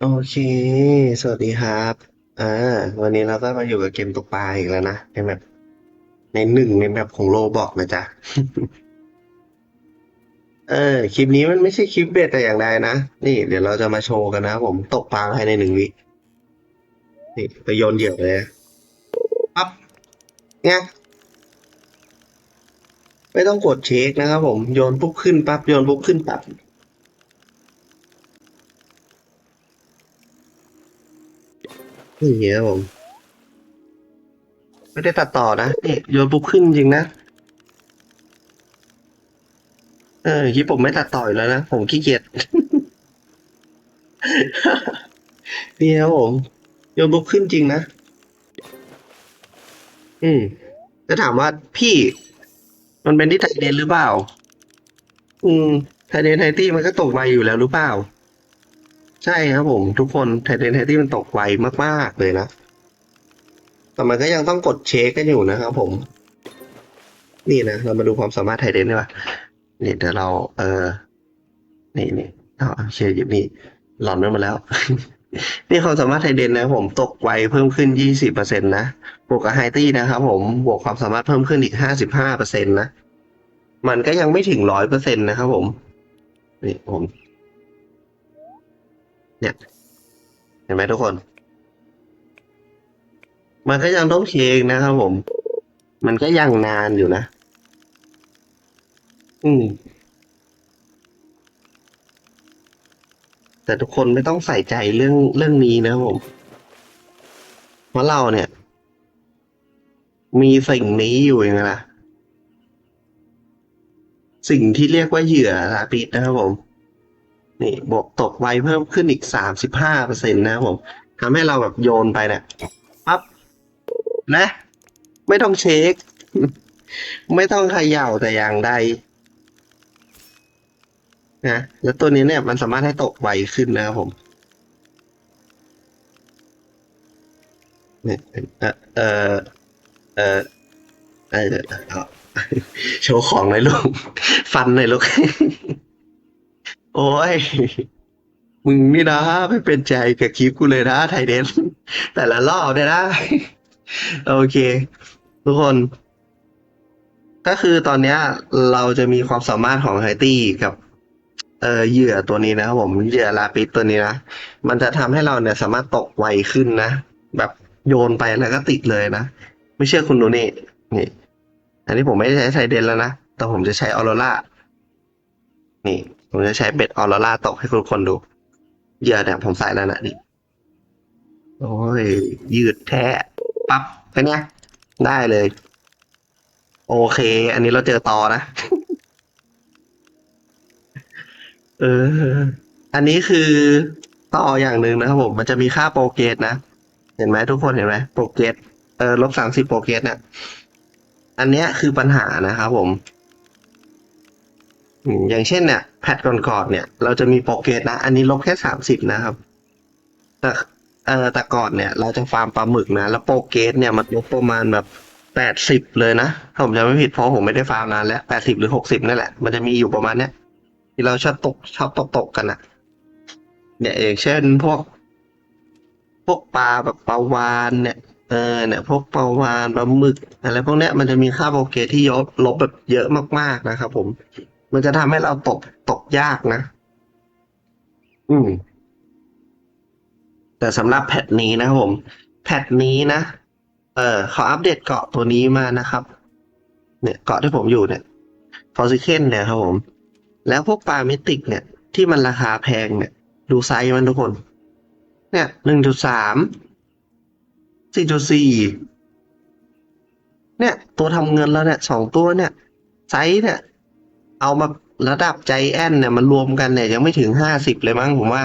โอเค สวัสดีครับ อ่า วันนี้เราก็มาอยู่กับเกมตกปลาอีกแล้วนะในแบบ ในหนึ่งในแบบของโลบอกนะจ๊ะ เออ คลิปนี้มันไม่ใช่คลิปเบ็ดแต่อย่างใดนะ นี่เดี๋ยวเราจะมาโชว์กันนะผมตกปลาภายในหนึ่งวิ นี่ไปโยนเหยื่อเลยปั๊บเนี่ยไม่ต้องกดเช็คนะครับผม โยนปุ๊บขึ้นปั๊บ โยนปุ๊บขึ้นปั๊บ นี่เงี้ยครับผม ไม่ได้ตัดต่อนะนี่โยนปุ๊บขึ้นจริงนะ เออคลิปผมไม่ตัดต่ออยู่แล้วนะ ผมขี้เกียจนี่ครับผมโยนปุ๊บขึ้นจริงนะ อืมจะถามว่าพี่ มันเป็นที่ไทยเดนหรือเปล่า อืมไทยเดนไทตี้มันก็ตกไวอยู่แล้วหรือเปล่า ใช่ครับผมทุกคนไทยเดนไทตี้มันตกไวมากๆเลยนะ แต่มันก็ยังต้องกดเช็คกันอยู่นะครับผม นี่นะ เรามาดูความสามารถไทเดนดีกว่านี่เดี๋ยวเรา เออ นี่นี่เอาโอเคหยิบนี่หลอนไว้หมาแล้ว นี่ความสามารถไทเดนนะผมตกไวเพิ่มขึ้นยี่สิบเปอร์เซ็นต์นะ บวกกับไฮตี้นะครับผม บวกความสามารถเพิ่มขึ้นอีกห้าสิบห้าเปอร์เซ็นต์นะ มันก็ยังไม่ถึงร้อยเปอร์เซ็นต์นะครับผม นี่ผม เนี่ย เห็นไหมทุกคน มันก็ยังต้องเช็คนะครับผม มันก็ยังนานอยู่นะ อืม แต่ทุกคนไม่ต้องใส่ใจเรื่องเรื่องนี้นะครับผม เพราะเราเนี่ย มีสิ่งนี้อยู่ยังไงล่ะสิ่งที่เรียกว่าเหยื่อลาปิดนะครับผม นี่บวกตกไวเพิ่มขึ้นอีกสามสิบห้าเปอร์เซ็นต์นะครับผมทำให้เราแบบโยนไปเนี่ยปั๊บนะ ไม่ต้องเช็ค ไม่ต้องเขย่าแต่อย่างใดนะแล้วตัวนี้เนี่ยมันสามารถให้ตกไวขึ้นนะครับผมเนี่ยเออเออเออเออโชว์ของหน่อยลูกฟันหน่อยลูก โอ้ย มึงนี่นะไม่เป็นใจกับคลิปกูเลยนะไทยเดนแต่ละรอบเนี่ยนะ โอเค ทุกคน ก็คือตอนเนี้ย เราจะมีความสามารถของไฮตี้กับ เออเหยื่อตัวนี้นะครับผมเหยื่อลาปิดตัวนี้นะ มันจะทำให้เราเนี่ยสามารถตกไวขึ้นนะ แบบโยนไปแล้วก็ติดเลยนะ ไม่เชื่อคุณดูนี่ นี่ อันนี้ผมไม่ได้ใช้ไทเดนแล้วนะ แต่ผมจะใช้ออโรรานี่ ผมจะใช้เบ็ดออโรราตกให้ทุกคนดูเหยื่อเนี่ยผมใส่แล้วนะนี่โอ้ย ยืดแท้ปั๊บเป็นไงได้เลย โอเค อันนี้เราเจอต่อนะ เออ อันนี้คือต่ออย่างหนึ่งนะครับผมมันจะมีค่าโปรเกรสนะ เห็นไหมทุกคนเห็นไหมโปรเกรสเออลบสามสิบโปรเกรสเนี่ยอันเนี้ยคือปัญหานะครับผม อย่างเช่นเนี่ยแพทก่อนๆเนี่ย เราจะมีโปรเกรสนะ อันนี้ลบแค่สามสิบนะครับ แต่เออแต่ก่อนเนี่ย เราจะฟาร์มปลาหมึกนะ แล้วโปรเกรสเนี่ยมันลบประมาณแบบแปดสิบเลยนะถ้าผมจำไม่ผิดเพราะผมไม่ได้ฟาร์มนานแล้วแปดสิบหรือหกสิบนั่นแหละ มันจะมีอยู่ประมาณเนี้ยที่เราชอบตกชอบตกตกกันอะเนี่ยอย่างเช่นพวก พวกปลาแบบปลาวาฬเนี่ยเออเนี่ยพวกปลาวาฬปลาหมึกอะไรพวกเนี้ยมันจะมีค่าโปรเกรสที่ยลบแบบเยอะมากๆนะครับผม มันจะทำให้เราตกตกยากนะ อืม แต่สำหรับแพทนี้นะครับผม แพทนี้นะ เออเขาอัปเดตเกาะตัวนี้มานะครับ เนี่ยเกาะที่ผมอยู่เนี่ยฟอสซิเคนเนี่ยครับผม แล้วพวกปลาเมติกเนี่ย ที่มันราคาแพงเนี่ย ดูไซส์มันทุกคน เนี่ยหนึ่งจุดสามสี่จุดสี่เนี่ย ตัวทำเงินแล้วเนี่ยสองตัวเนี่ย ไซส์เนี่ย เอามาระดับใจแอนเนี่ยมันรวมกันเนี่ยยังไม่ถึงห้าสิบเลยมั้งผมว่า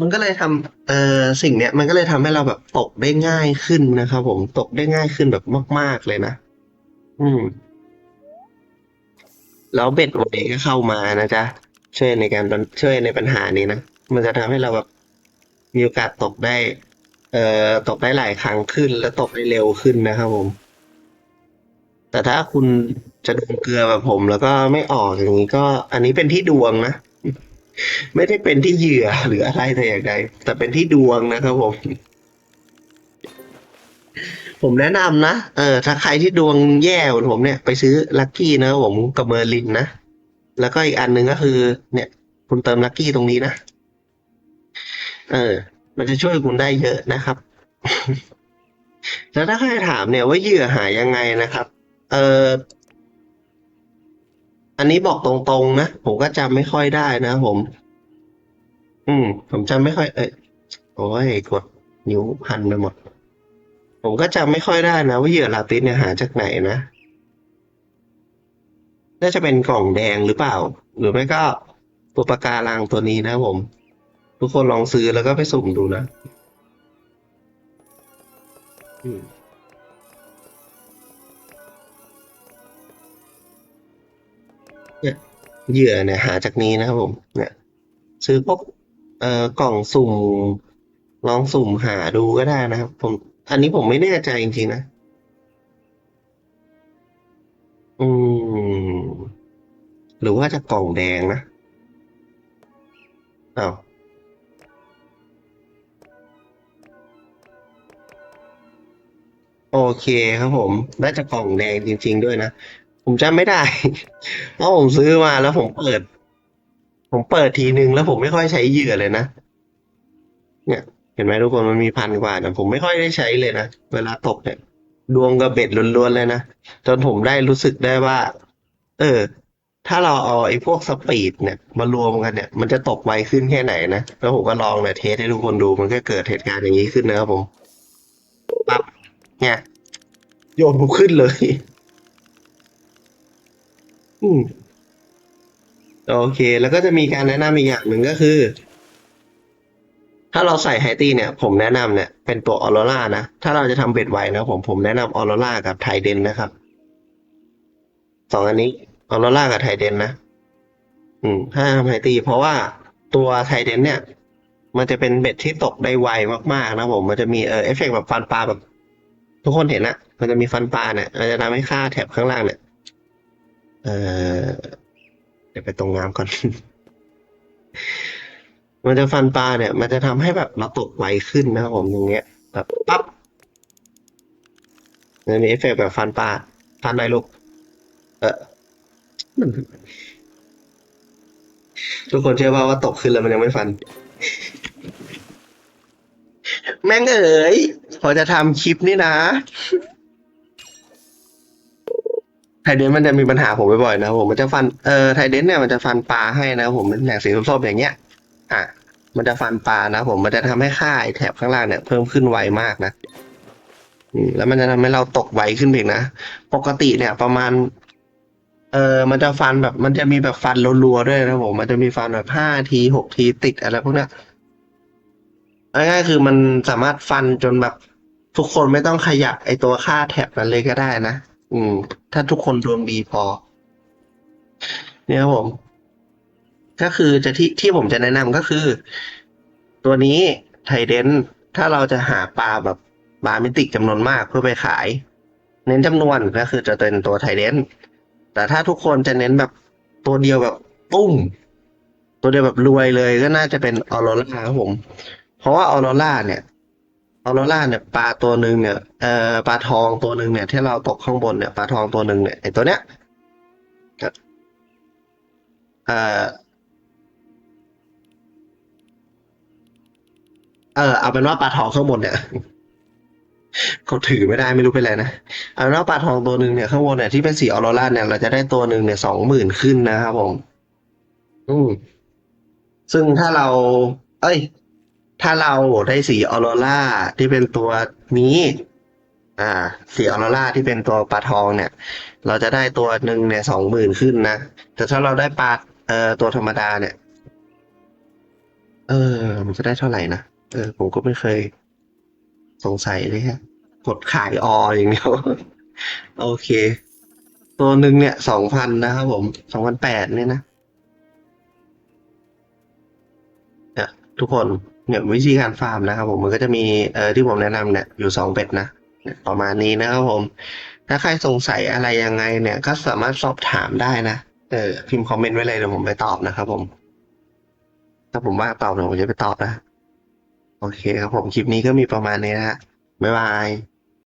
มันก็เลยทำเอ่อสิ่งเนี้ยมันก็เลยทำให้เราแบบตกได้ง่ายขึ้นนะครับผมตกได้ง่ายขึ้นแบบมาก ๆเลยนะ อืม แล้วเบ็ดวันนี้ก็เข้ามานะจ๊ะช่วยในการช่วยในปัญหานี้นะ มันจะทำให้เราแบบมีโอกาสตกได้ เอ่อตกได้หลายครั้งขึ้น และตกได้เร็วขึ้นนะครับผม แต่ถ้าคุณจะโดนเกลือแบบผมแล้วก็ไม่ออกอย่างนี้ก็ อันนี้เป็นที่ดวงนะ ไม่ได้เป็นที่เหยื่อหรืออะไรแต่อย่างใดแต่เป็นที่ดวงนะครับผม ผมแนะนำนะ เออ ถ้าใครที่ดวงแย่เหมือนผมเนี่ยไปซื้อลัคกี้นะผมกับเมอร์ลินนะ แล้วก็อีกอันหนึ่งก็คือ เนี่ย คุณเติมลัคกี้ตรงนี้นะ เออ มันจะช่วยคุณได้เยอะนะครับ แล้วถ้าใครถามเนี่ยว่าเหยื่อหายยังไงนะครับ เอออันนี้บอกตรงๆนะ ผมก็จำไม่ค่อยได้นะผม อืม ผมจำไม่ค่อย เอ้ยโอ้ยกดนิ้วพันไปหมด ผมก็จำไม่ค่อยได้นะว่าเหยื่อลาติสเนี่ยหาจากไหนนะ น่าจะเป็นกล่องแดงหรือเปล่า หรือไม่ก็ตัวปากการังตัวนี้นะผม ทุกคนลองซื้อแล้วก็ไปสุ่มดูนะ อืม เนี่ยเหยื่อเนี่ยหาจากนี้นะครับผมเนี่ยซื้อพวกเอ่อกล่องสุ่มลองสุ่มหาดูก็ได้นะครับ ผม อันนี้ผมไม่แน่ใจจริงๆนะ อืม หรือว่าจะกล่องแดงนะอ้าวโอเคครับผมน่าจะกล่องแดงจริง ๆ ด้วยนะ ผมจำไม่ได้เพราะผมซื้อมาแล้วผมเปิด ผมเปิดทีนึงแล้วผมไม่ค่อยใช้เหยื่อเลยนะ เนี่ย เห็นไหมทุกคนมันมีพันกว่าแต่ผมไม่ค่อยได้ใช้เลยนะ เวลาตกเนี่ย ดวงกับเบ็ดล้วนๆเลยนะ จนผมได้รู้สึกได้ว่า เออ ถ้าเราเอาไอ้พวกสปีดเนี่ย มารวมกันเนี่ย มันจะตกไวขึ้นแค่ไหนนะ แล้วผมก็ลองเนี่ยเทสให้ทุกคนดู มันก็เกิดเหตุการณ์อย่างนี้ขึ้นนะครับผมปั๊บเนี่ยโยนผมขึ้นเลย อืมโอเค แล้วก็จะมีการแนะนำอีกอย่างหนึ่งก็คือ ถ้าเราใส่ไฮตี้เนี่ย ผมแนะนำเนี่ย เป็นตัวออโรรานะ ถ้าเราจะทำเบ็ดไวนะผมผมแนะนำออโรรากับไทเดนนะครับสองอันนี้ออโรรากับไทเดนนะ อืม ถ้าทำไฮตี้เพราะว่าตัวไทเดนเนี่ย มันจะเป็นเบ็ดที่ตกได้ไวมากๆนะผมมันจะมีเออเอฟเฟกต์แบบฟันปลาแบบ ทุกคนเห็นอะมันจะมีฟันปลาเนี่ยมันจะทำให้ค่าแถบข้างล่างเนี่ย เออเดี๋ยวไปตรงน้ำก่อน มันจะฟันปลาเนี่ย มันจะทำให้แบบเราตกไวขึ้นนะครับผมอย่างเงี้ยแบบปั๊บมันมีเอฟเฟกแบบฟันปลาฟันได้ลูกเออทุกคนเชื่อว่าว่าตกขึ้นแล้วมันยังไม่ฟัน แม่งเอ๋ยพอจะทำคลิปนี่นะ ทเดนมันจะมีปัญหาผมบ่อยๆนะผมมันจะฟันเออไทเดนเนี่ยมันจะฟันปลาให้นะผมเป็นแหลกสีส้มๆอย่างเงี้ย อะ มันจะฟันปลานะผมมันจะทำให้ค่าแถบข้างล่างเนี่ยเพิ่มขึ้นไวมากนะแล้วมันจะทำให้เราตกไวขึ้นอีกนะปกติเนี่ย ประมาณ เออมันจะฟันแบบ มันจะมีแบบฟันรัวๆด้วยนะผมมันจะมีฟันแบบห้าทีหกทีติดอะไรพวกเนี้ยง่ายๆคือมันสามารถฟันจนแบบทุกคนไม่ต้องขยับไอตัวค่าแถบนั้นเลยก็ได้นะ อืม ถ้าทุกคนดวงดีพอ เนี่ยครับผม ก็คือจะที่ที่ผมจะแนะนำก็คือ ตัวนี้ไทเดนถ้าเราจะหาปลาแบบปลามิติจำนวนมากเพื่อไปขาย เน้นจำนวนก็คือจะเป็นตัวไทเดนแต่ถ้าทุกคนจะเน้นแบบตัวเดียวแบบปุ้มตัวเดียวแบบรวยเลยก็น่าจะเป็นออโรราครับผม เพราะว่าออโรราเนี่ย ออโรราเนี่ยปลาตัวหนึ่งเนี่ยเอ่อปลาทองตัวหนึ่งเนี่ย ที่เราตกข้างบนเนี่ยปลาทองตัวหนึ่งเนี่ยไอตัวเนี้ยเอ่อเออเอาเป็นว่าปลาทองข้างบนเนี่ยเขาถือไม่ได้ไม่รู้เป็นไรนะเอาเป็นว่าปลาทองตัวหนึ่งเนี่ยข้างบนเนี่ยที่เป็นสีออโรราเนี่ยเราจะได้ตัวหนึ่งเนี่ยสองหมื่นขึ้นนะครับผม อืมซึ่งถ้าเรา เอ้ย ถ้าเราได้สีออโรราที่เป็นตัวนี้ อ่า สีออโรราที่เป็นตัวปลาทองเนี่ย เราจะได้ตัวหนึ่งเนี่ยสองหมื่นขึ้นนะ แต่ถ้าเราได้ปลาเอ่อตัวธรรมดาเนี่ย เออ มันจะได้เท่าไหร่นะ เออ ผมก็ไม่เคย สงสัยเลยฮะ กดขายออย่างเดียว โอเค ตัวหนึ่งเนี่ยสองพันนะครับผมสองพันแปดเนี่ยนะเนี่ยทุกคน เนี่ยวิธีการฟาร์มนะครับผมมันก็จะมีเอ่อที่ผมแนะนำเนี่ยอยู่สองเบ็ดนะประมาณนี้นะครับผม ถ้าใครสงสัยอะไรยังไงเนี่ย ก็สามารถสอบถามได้นะเออพิมพ์คอมเมนต์ไว้เลยเดี๋ยวผมไปตอบนะครับผม ถ้าผมว่างตอบเดี๋ยวผมจะไปตอบนะ โอเคครับผมคลิปนี้ก็มีประมาณนี้นะฮะบ๊ายบาย